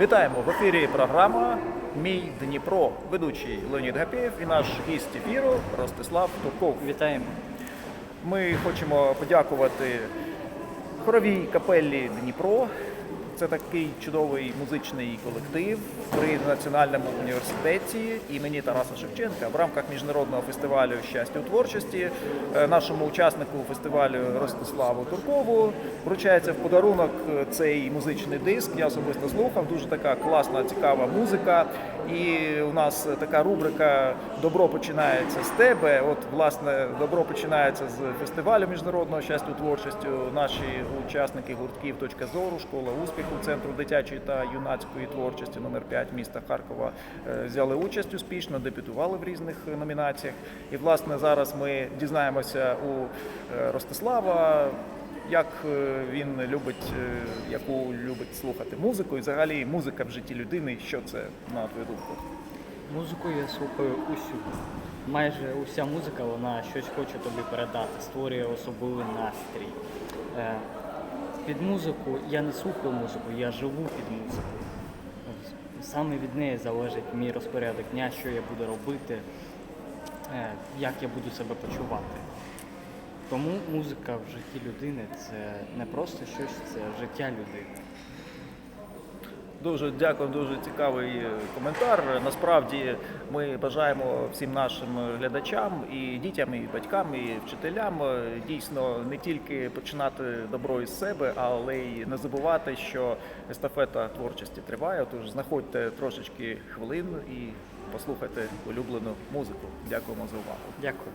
Вітаємо в ефірі програма Мій Дніпро, ведучий Леонід Гапєєв і наш гість ефіру Ростислав Турков. Вітаємо. Ми хочемо подякувати хоровій капеллі Дніпро. Це такий чудовий музичний колектив при Національному університеті імені Тараса Шевченка в рамках міжнародного фестивалю щастя у творчості. е, Нашому учаснику фестивалю Ростиславу Туркову вручається в подарунок е, цей музичний диск. Я особисто слухав. Дуже така класна, цікава музика. І у нас така рубрика Добро починається з тебе. От, власне, добро починається з фестивалю міжнародного щастя у творчості. Наші учасники гуртків «Точка зору, школа успіху, центру дитячої та юнацької творчості номер 5 міста Харкова е, взяли участь успішно, дебютували в різних номінаціях. І власне зараз ми дізнаємося у е, Ростислава. Як е, він любить, яку любить слухати музику, і взагалі музика в житті людини, що це на твою думку? Музику я слухаю усюди. Майже уся музика вона щось хоче тобі передати, створює особливий настрій. Під музику я не слухаю музику, я живу під музику. Саме від неї залежить мій розпорядок дня, що я буду робити, е, як я буду себе почувати. Тому музика в житті людини це не просто щось, це життя людини. Дуже дякую, дуже цікавий коментар. Насправді ми бажаємо всім нашим глядачам і дітям, і батькам, і вчителям е, дійсно не тільки починати добро із себе, але й не забувати, що естафета творчості триває. Тож знаходьте трошечки хвилин і послухайте улюблену музику. Дякуємо за увагу. Дякую.